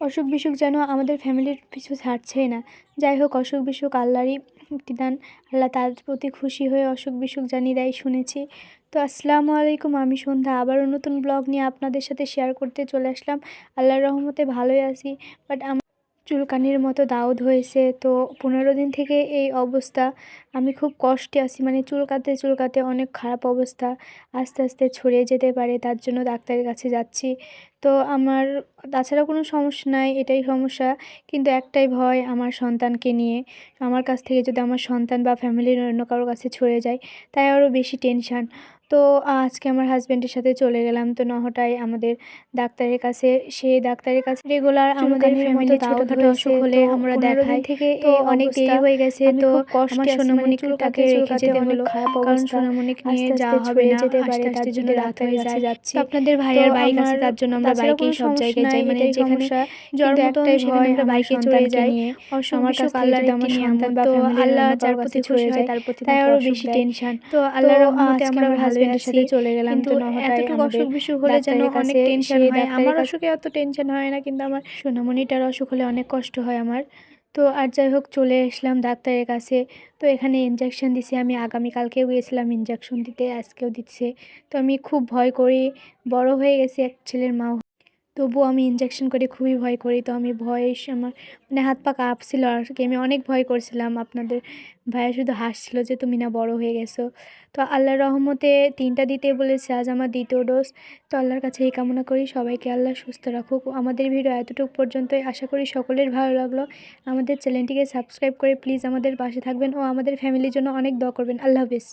অসুখ বিসুখ যেন আমাদের ফ্যামিলির পিছু ছাড়ছেই না। যাই হোক, অসুখ বিসুখ আল্লাহরই একটি দান আল্লাহ তার প্রতি খুশি হয়ে অসুখ বিসুখ জানিয়ে দেয় শুনেছি। তো আসসালামু আলাইকুম, আমি সন্ধ্যা। আবারও নতুন ব্লগ নিয়ে আপনাদের সাথে শেয়ার করতে চলে আসলাম। আল্লাহর রহমতে ভালোই আছি বাট চুলকানির মতো দাউদ হয়েছে। তো পনেরো দিন থেকে এই অবস্থা। আমি খুব কষ্টে আছি। মানে চুলকাতে চুলকাতে অনেক খারাপ অবস্থা। আস্তে আস্তে ছড়িয়ে যেতে পারে। তার জন্য ডাক্তারের কাছে যাচ্ছি। তো আমার, তাছাড়া কোনো সমস্যা নাই, এটাই সমস্যা। কিন্তু একটাই ভয় আমার সন্তানকে নিয়ে। আমার কাছ থেকে যদি আমার সন্তান বা ফ্যামিলির অন্য কারোর কাছে ছড়ে যায়, তাই আরও বেশি টেনশান তো আজকে আমার হাজব্যান্ডের সাথে চলে গেলাম। তো নহটায় আমাদের ডাক্তারের কাছে সেই ডাক্তারের কাছে রেগুলার আমাদের ফ্যামিলি ছোটোখাটো অসুখ হলে আমরা দেখাই। থেকে তো অনেক দেরি হয়ে গেছে। তো আমার সোনামণিটাকে রেখে যেতে হলো। কারণ সোনামণিকে নিয়ে যাওয়া হবে না। যেতে পারে তার জন্য ডাক্তারের কাছে যাচ্ছি আপনাদের ভাইয়ের বাইক আছে তার জন্য আমরা বাইকেই সব জায়গায় যাই মানে যেখানে জ্বর মতো সেখানে আমরা বাইকে চলে যাই কাছে আল্লাহ আমার সন্তান বা আল্লাহ যার প্রতি ছড়ে যায় তার প্রতি তাই আরও বেশি টেনশন তো আল্লাহর রহমতে আমরা হাজবেন্ডের সাথে চলে গেলাম তো এতটুকু অসুখ বিসুখ হলে যেন অনেক টেনশন হয়। আমার অসুখে অত টেনশন হয় না কিন্তু আমার সোনামণিটার অসুখ হলে অনেক কষ্ট হয় আমার। তো আর যাই হোক চলে এসলাম ডাক্তারের কাছে। তো এখানে ইঞ্জেকশন দিছে আমি। আগামীকালকেও গিয়েছিলাম ইঞ্জেকশন দিতে আজকেও দিচ্ছে। তো আমি খুব ভয় করি। বড় হয়ে গেছি এক ছেলের মা তবুও আমি ইঞ্জেকশন করে খুবই ভয় করি। তো আমি ভয়ে আমার মানে হাত পা কাঁপছিল আর কি। আমি অনেক ভয় করছিলাম আপনাদের ভাইয়া শুধু হাসছিল যে, তুমি না বড় হয়ে গেছো। তো আল্লাহর রহমতে তিনটা দিতে বলেছে, আজ আমার দ্বিতীয় ডোজ তো আল্লাহর কাছে এই কামনা করি, সবাইকে আল্লাহ সুস্থ রাখুক। আমাদের ভিডিও এতটুকু পর্যন্তই। আশা করি সকলের ভালো লাগল। আমাদের চ্যানেলটিকে সাবস্ক্রাইব করে প্লিজ আমাদের পাশে থাকবেন ও আমাদের ফ্যামিলির জন্য অনেক দোয়া করবেন। আল্লাহ হাফিজ।